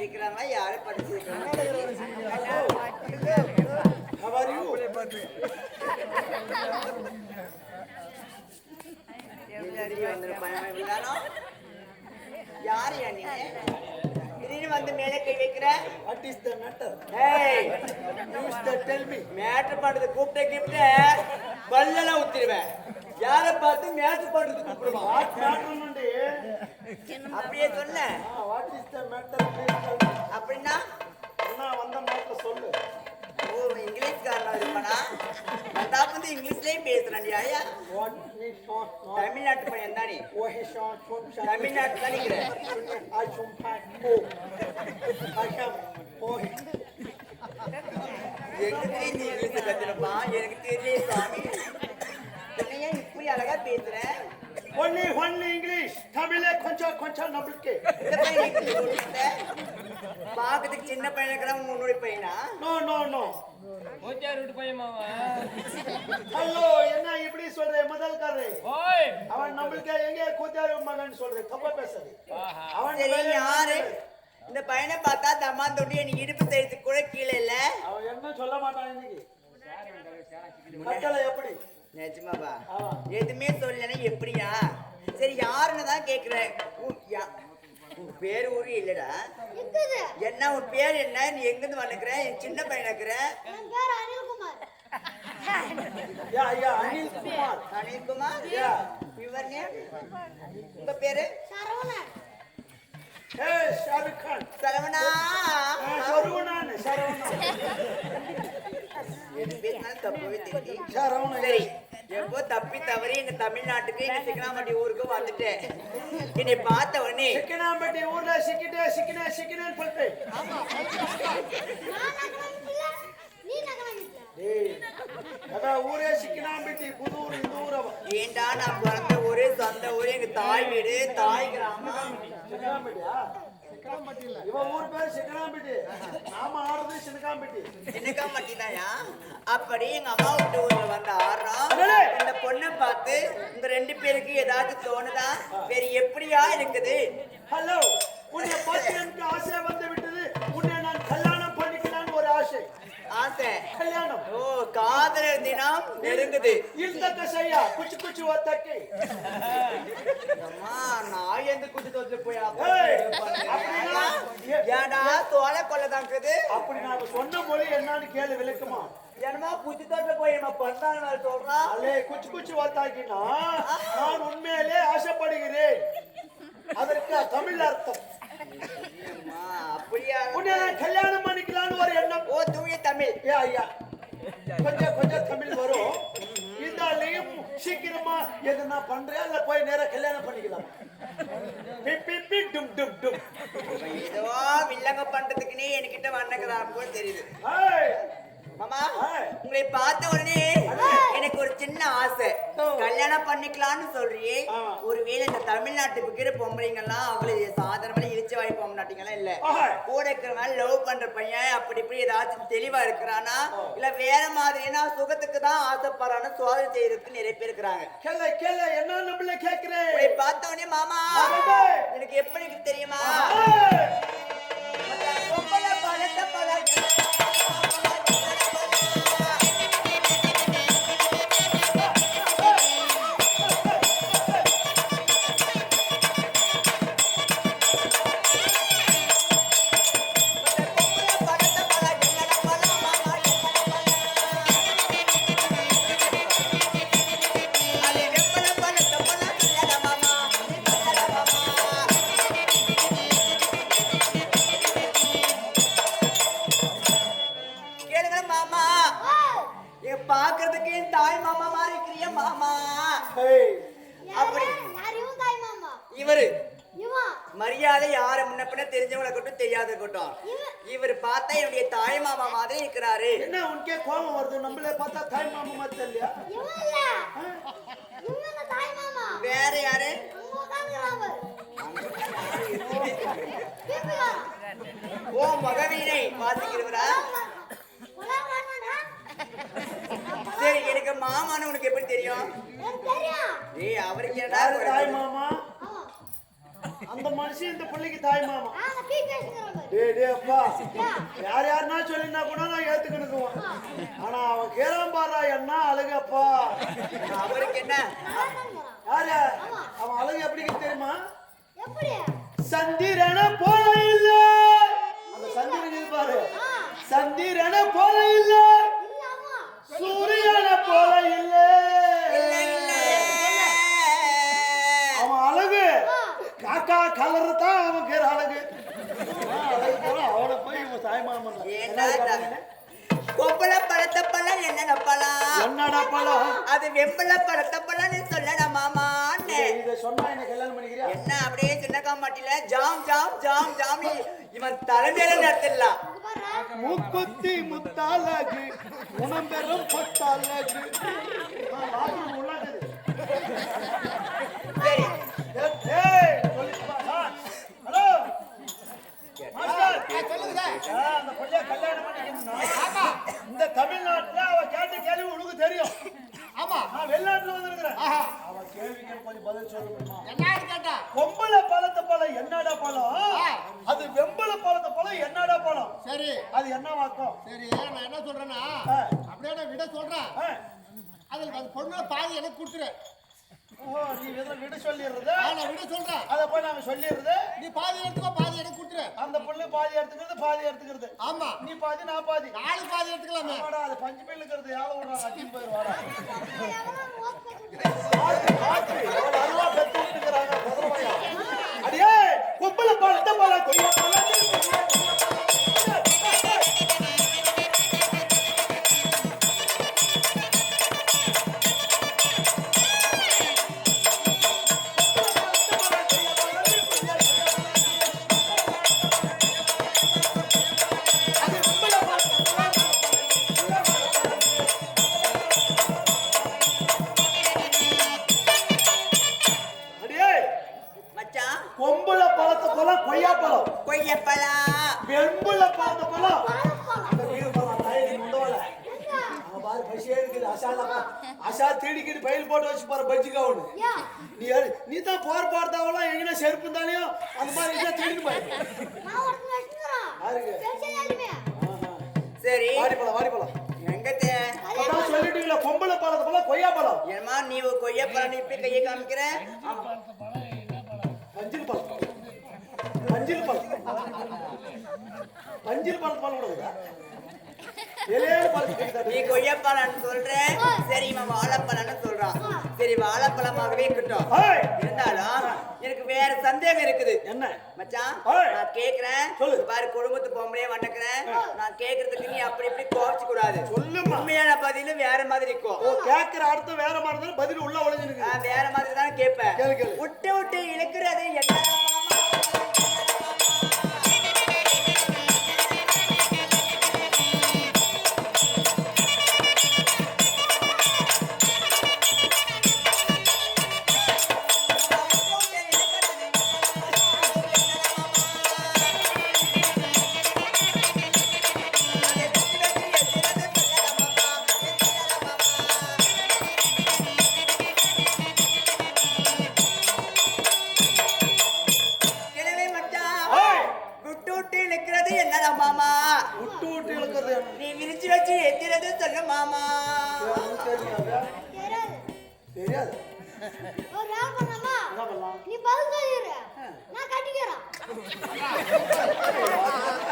சிரிக்கிறாங்களா யாரை பார்த்து சிரிக்கிறாங்க How are you? யாரு திடீர்னு வந்து மேலே கை வைக்கிற What is the matter? ஏய் tell me. மேட்ரு பண்றது கூப்பிட்ட கிப்ட பல்லெல்லாம் ஊத்திடுவேன் யாரை பார்த்து மேட்ரு பண்றது What matter உண்டு? அப்படியே the matter? Please tell me. அப்படின்னா என்ன வந்த matter சொல்லு. ஓ இங்கிலீஷ்காரனா இருப்பானா நான் வந்து இங்கிலீஷ்லயும் பேசுறேன் ஐயா? தமிழ்நாட்டு பையன் தானே short? Short, short. தமிழ்நாட்டுல தான் நிக்கிறேன். I have. Oh. எங்க தெரிஞ்சு இங்கிலீஷ் கத்துறப்பா எனக்கு தெரியல சாமி Only only English. தமிழே கொஞ்சம் கொஞ்சம் நம்மளுக்கு. பாக்கிறதுக்கு சின்ன பையன் இருக்கிறான் உன்னுடைய பையனா? வீட்டு பையன் மாமா ஹலோ என்ன இப்படி சொல்ற முதல்காரரு ஓய்! அவன் நம்மளுக்கு எங்க கூத்தாரு மகன் சொல்ற தப்பா ஆஹா. அவன் யாரு? இந்த பையனை பார்த்தா தம்மா தொட்டி எனக்கு இடுப்பு தைத்து கூட கீழே இல்ல. அவன் என்ன சொல்ல மாட்டான் இன்னைக்கு? எப்படி? நிஜமாவா. எதுவுமே சொல்லலைன்னா எப்படியா? சரி யாருன்னு தான் கேக்குறேன். உன் பேர் ஊரு இல்லடா. இருக்குது என்ன உன் பேர் என்ன? நீ எங்கிருந்து வந்துக்கிற என் சின்ன பையன் இருக்கிற? என் பேர் Anilkumar. Anilkumar. Yeah. Your name உங்க பேரு? சரவணன். ஷாருக் கான். சரவணா. சரி எப்போ தப்பி தவறி எங்க தமிழ்நாட்டுக்கு எங்க சிக்கனாமட்டி ஊருக்கு வந்துட்டேன். என்னை பார்த்த உடனே சிக்கனாம்பட்டி ஊர்ல சிக்கிட்டே சிக்கினே சிக்கினேன்னு சொல்லிட்டு. நான் நகரம் பிள்ளை நீ நகரம் பிள்ளை டேய் அதான் ஊரே சிக்கனாம்பட்டி புதூர் இந்த ஊர் ஏண்டா நான் பிறந்த ஊரு சொந்த ஊரு எங்க தாய் வீடு தாய் கிராமம். சிக்கனாம்பட்டியா? இவன் ஊர் பேர் சிக்கனாம்பட்டி நாம ஆடுறது சின்னக்காம்பட்டி சின்னக்காமட்டி தாயா அப்படி எங்க அம்மா வீட்டு ஊர்ல வந்து ஆடுறோம்! இந்த பொண்ணை பார்த்து உங்க ரெண்டு பேருக்கு ஏதாச்சும் தோணுதா? வேற எப்படியா இருக்குது? ஹலோ உன்னை பார்த்து எனக்கு ஆசை வந்து காதலர் தினம் நெருங்குது. இல்தக்க செய்யா குச்சி குச்சி ஒத்தக்கி. அம்மா நான் எந்த குச்சி தோத்து போய்? ஏடா தோலை கொள்ளதாக்குது அப்படி நாம சொன்ன மொழி என்னன்னு கேளு விளக்குமா? என்னமா குச்சி தோட்ட போய் நம்ம வேற சொல்றான் அலே குச்சி குச்சி ஒத்தாக்கினா நான் உண்மையிலே ஆசைப்படுகிறேன். அதற்கு தமிழ் அர்த்தம். அம்மா, அப்படியா? உன்னை நான் கல்யாணம் பண்ணிக்கலாம்னு ஒரு எண்ணம். ஓ தூய தமிழ். ஏ ஐயா. கொஞ்சம் கொஞ்சம் தமிழ் வரும். இருந்தாலையும் சீக்கிரமா எதுனா பண்றியா இல்ல போய் நேரா கல்யாணம் பண்ணிக்கலாம். டும் டும் டும். ஏதோ வில்லங்க பண்றதுக்குன்னே என்கிட்ட வந்தக்கிறான் போல தெரியுது. மாமா. உங்களை பார்த்த உடனே ஒரு சின்ன ஆசை. கல்யாணம் பண்ணிக்கலாம்னு சொல்றியே. ஒருவேளை இந்த தமிழ்நாட்டுக்கு இருக்கிற பொம்பளைங்க எல்லாம் அவங்களை சாதாரணமா இழிச்சு வாய் பொம்னாட்டிங்களா இல்ல. கூட இருக்கிறவன் லவ் பண்ற பையன் அப்படி இப்படி ஏதாச்சும் தெளிவா இருக்கிறானா? இல்ல வேற மாதிரினா சுகத்துக்கு தான் ஆசைப்படுறான்னு சோதனை செய்யறதுக்கு நிறைய பேர் இருக்கிறாங்க. என்ன நம்மள கேக்குறேன் உங்களை பார்த்த உடனே மாமா. எனக்கு எப்படி தெரியுமா? அப்படி. இவரு. மரியாதை யார முன்ன பின்ன தெரிஞ்சவங்களை இருக்கட்டும் தெரியாத இருக்கட்டும் இவர் பார்த்தா என்னுடைய தாய் மாமா மாதிரி இருக்கிறாரு. என்ன உனக்கே கோபம் வருது? நம்மளே பார்த்தா தாய் மாமா மாதிரி தெரியலையா இவன் இல்ல. இவன் இல்ல தாய் மாமா. வேற யாரு? ஓ மகவீரை. வாசிக்கிறவரா உலகம் வேணாடா சரி எனக்கு மாமான்னு உனக்கு எப்படி தெரியும்? ஏய் அவருக்கு என்னடா யாரு தாய்? மாமா? அந்த மனுஷன் இந்த பிள்ளைக்கு தாய் மாமா. டேய் டேய் அப்பா. யார் யாருன்னா சொல்லினா கூட நான் ஏத்துக்கணுக்குவான் ஆனா அவன் கேறான் பாரா என்ன அழகப்பா அவருக்கு என்ன? தான்ங்கிறான் யாரு அவன் அழகு எப்படி தெரியுமா? எப்படி? சந்திரன போல இல்ல. அந்த சந்திரன் பாரு. ஆ. சந்திரன போல இல்ல இல்ல ஆமா சூரியன போல இல்ல இல்ல, இல்ல. அவன் அழகு காக்கா கலர் தான் அவன் பேர் அழகு அவன் அழகு போல அவனை போய் இவன் தாய் மாமன் ஏண்டா த- கொப்பள பழத்த பழம் என்னென்ன பழம் என்னடா பழம் அது வெம்பள பழத்த பழம் நீ சொல்லடா மாமான்னு. இதை- சொன்னா என்ன கல்யாணம் பண்ணிக்கிறியா? என்ன அப்படியே சின்னக்கா மாட்டில? ஜாம் ஜாம் ஜாம் ஜாம். இவன் தலைமையில நடத்திடலாம். மூக்குத்தி முத்தாலகு உணம்பெறும். சரி ஏய், ஏய், சொல்லிட்டு வா. ஆ, ஹலோ மாஸ்டர் ஆ, அந்த பையன் கல்யாணம் பண்ணிக்கணும்னா, இந்த தமிழ்நாட்டுல அவ கேட்ட கேள்வி உனக்கு தெரியும் ஆமா நான் வெளிநாட்டுல வந்திருக்கிறேன் அவ கேள்விக்கு எனக்கு கொஞ்சம் பதில் சொல்ல முடியுமா என்னன்னு கேட்டா பொம்பளை பழத்த பழம் என்னடா பழம் அது வெம்பளை பழத்த பழம் என்னடா பழம் சரி அது என்ன வாக்கம் சரி நான் என்ன சொல்றேன்னா ஆ. அப்படியே நான் விட சொல்றேன் ஆ, பொண்ணு பாதி எனக்கு கொடுத்துரு. ஓ நீ விட சொல்லிடுறது? நான் விட சொல்றேன். அதை போய் நாங்க சொல்லிடுறது? நீ பாதி எடுத்துக்கோ பாதி எனக்கு கொடுத்துரு. அந்த புள்ள பாதி எடுத்துக்கிறது பாதி எடுத்துக்கிறது. ஆமா. நீ பாதி நான் பாதி. நாலு பாதி எடுத்துக்கலாமே. ஆமாடா அது பஞ்சு பில் இருக்கிறது. அருவா பெத்து விட்டுக்கிறாங்க குதிரவாயா. அடியே கும்பல பழத்த பழம் கொய்யா பழம்? அந்த வீடு பழம் பாரு பசியே இருக்குது. அசால அசா தேடிக்கிட்டு பயில் போட்டு வச்சு பாரு பஜ்ஜிக்கா ஒண்ணு. நீ யாரு நீ தான் போர் போறதாவெல்லாம் எங்கன்னா செருப்பு அந்த மாதிரி தேடிட்டு பாரு சரி வாடி பழம் வாடி பழம் எங்கத்தே? அப்பதான் சொல்லிட்டீங்களா கொம்புல பழத்த பழம் கொய்யா பழம். என்னமா நீ ஒரு கொய்யப்பழம் இப்படி கையை காமிக்கிற? பழம் கொடுக்குதா இலையான பழம் நீ கொய்யப்பழம்னு சொல்ற? சரி இவன் வாழைப்பழம்னு சொல்றான் சரி வாழைப்பழமாகவே இருக்கட்டும். இருந்தாலும் எனக்கு வேற சந்தேகம் இருக்குது. என்ன? மச்சான். நான் கேக்குறேன். சொல்லு. பாரு குடும்பத்து பொம்பளையே வண்டக்கிறேன் நான் கேக்குறதுக்கு நீ அப்படி இப்படி கோவிச்சு கூடாது சொல்லுமா உண்மையான பதிலு வேற மாதிரி இருக்கும். கேக்குற அர்த்தம் வேற மாதிரி பதில் உள்ள ஒளிஞ்சிருக்கு வேற மாதிரி தான் கேட்பேன். விட்டு விட்டு இழுக்கிறது என்ன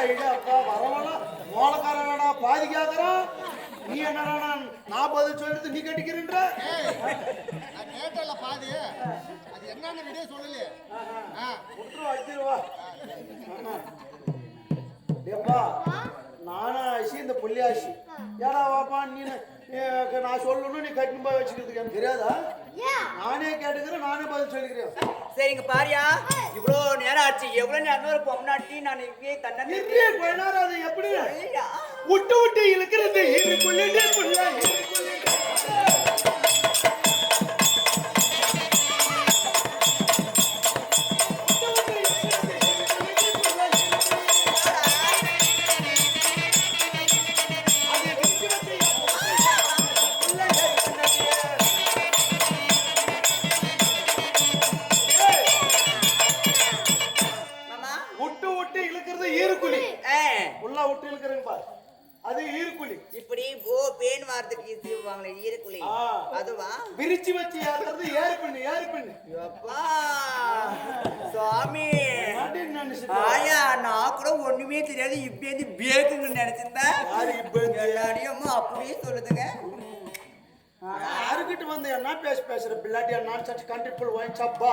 அப்பா, வரவெல்லாம் மோளக்காரனடா, பாதி கேக்குறான். நீ என்னடா நான் பதில் சொல்லிட்டு நீ கட்டிக்கிறன்ற? நான் கேட்டல பாதி. அது என்னன்னு விட சொல்லலையே. விட்டுருவா அடிச்சிருவா நானா ஆசி இந்த புள்ளியாசி ஏடா வாப்பா நீ நான் சொல்லணும் நீ கட்டின்னு போய் வச்சுக்கிறதுக்கு எனக்கு தெரியாதா? ஏன்? நானே கேட்டுக்கிறேன் நானே பதில் சொல்லிக்கிறேன். சரிங்க பாரியா. இவ்வளோ ஆச்சு எவ்வளவு நேரம் ஒரு பொம்னாட்டி நான் இங்கே தன்னை நிறைய கொஞ்ச நேரம் அது எப்படி? விட்டு விட்டு இழுக்கிறது இருக்குள்ளே பேன் வாரத்துக்கு செய்வாங்களே ஈரக்குழி. அதுவா? விரிச்சு வச்சு ஏறுறது ஏறு பின்னு ஏறு பின்னு அப்பா சுவாமி ஆயா நான் கூட ஒண்ணுமே தெரியாது. இப்படி பேக்குன்னு நினைச்சிருந்தேன் இப்ப எல்லாரையும் அப்படியே சொல்லுதுங்க. யாருக்கிட்ட வந்து என்ன பேச பேசுற பிள்ளாட்டி? நான் சச் கண்டிப்புள் வாங்கி சப்பா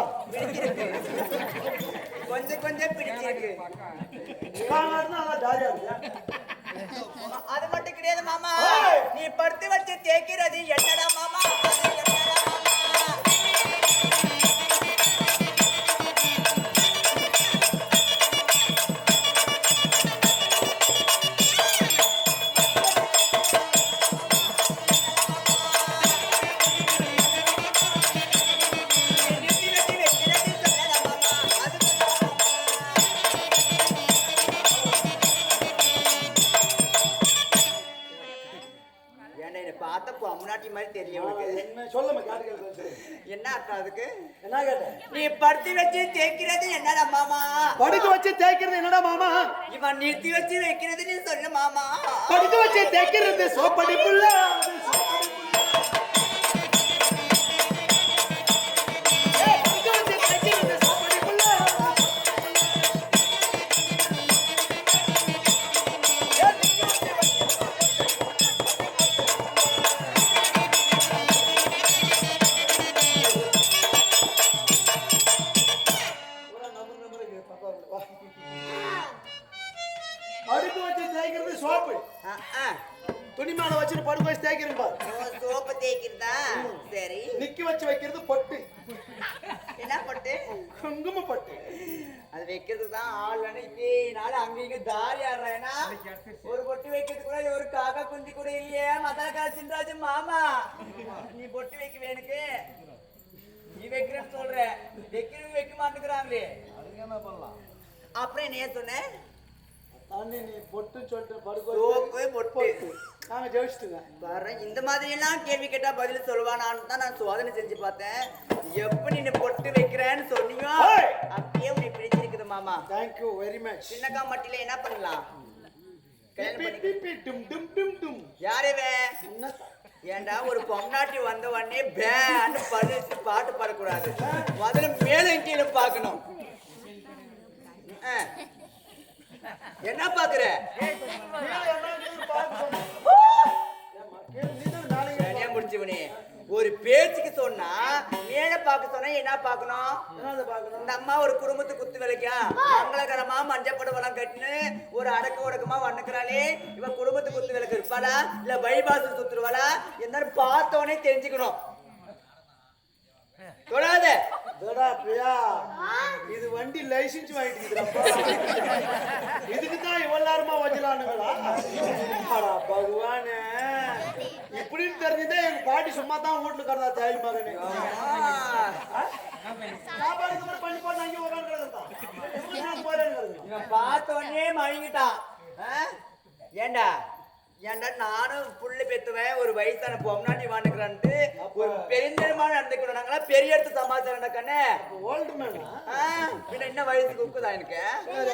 கொஞ்சம் கொஞ்சம் பிடிச்சிருக்கு. நல்லா ஜாலியா இருக்கியா அது மட்டும் கிடையாது மாமா! நீ படுத்து வச்சு தேய்க்கிறது என்னடா மாமா என்ன அர்த்தம் அதுக்கு? என்ன கேட்டேன் நீ படுத்து வச்சு தேய்க்கிறது என்னடா மாமா? படுக்க வச்சு தேய்க்கிறது என்னடா மாமா? இவன் நிறுத்தி வச்சு வைக்கிறது நீ சொல்லு மாமா. படுக்க வச்சு தேய்க்கிறது சோப்படி புள்ள ஒரு பொட்டு வைக்கிறதுக்கு கூட ஒரு காக்கா குஞ்சு கூட இல்லையே. மதாக்கா சின்ராஜு மாமா. நீ பொட்டு வைக்க வேணுக்கு நீ வைக்கிறேன்னு சொல்ற. வைக்கிறவங்க வைக்க மாட்டேங்கிறாங்களே. அதுக்கு என்ன பண்ணலாம்? அப்புறம் என்ன சொன்னேன் தண்ணி நீ பொட்டு சொல்லிட்டு படுக்க. சோப்பு வச்சு பொட்டு. நாங்க ஜெயிச்சுட்டுங்க. வர்றேன் இந்த மாதிரி எல்லாம் கேள்வி கேட்டா பதில் சொல்லுவானான்னு தான் நான் சோதனை செஞ்சு பார்த்தேன். எப்ப நீ பொட்டு வைக்கிறேன்னு சொன்னீங்க பிடிச்சிருக்குது மாமா தேங்க்யூ வெரி மச் சின்னக்கா மட்டில என்ன பண்ணலாம்? கல்யாணம் பண்ணி பிப்பி டும் டும் டும் டும் யாரே இவன்? என்ன? ஏன்டா ஒரு பொம்னாட்டி வந்த உடனே பேன்னு படிச்சு பாட்டு பாடக்கூடாது. முதல்ல மேலும் கீழே பார்க்கணும். என்ன பாக்குற ஒரு பேச்சுக்கு சொன்னா மேல பாக்க சொன்னா என்ன பார்க்கணும்? இந்த அம்மா ஒரு குடும்பத்து குத்து விளக்கா? மங்களகரமா மஞ்சள் படவெல்லாம் கட்டினு ஒரு அடக்க உடக்கமா வண்ணக்கிறாளே இவன் குடும்பத்துக்கு குத்து விளக்கு இருப்பாளா? இல்ல பைபாசு சுத்துருவாளா? என்னன்னு பார்த்தோன்னே தெரிஞ்சுக்கணும். தொடாத. பிரியா? இது வண்டி லைசன்ஸ் வாங்கிட்டு இதுக்கு தான் இவ்வளவு நேரமா வச்சலானுங்களா பகவானே. இப்படின்னு தெரிஞ்சுதே எங்க பாட்டி சும்மா தான் வீட்டுல கடந்தா தாய் மகனே. பண்ணி போட்டு அங்கே உட்காந்துருந்தா போறேன்னு இவன் பார்த்தோன்னே மயங்கிட்டான். ஆ? ஏண்டா? ஏண்டா நானும் புள்ளு பெத்துவேன் ஒரு வயசான பொம்னாட்டி வாண்டுக்கிறான்ட்டு ஒரு பெருந்தரமா நடந்துக்கணும் நாங்களாம் பெரிய இடத்து சமாச்சாரம் கண்ணே ஓல்டு ஆ, பின்ன என்ன வயசுக்கு உக்குதா எனக்கு?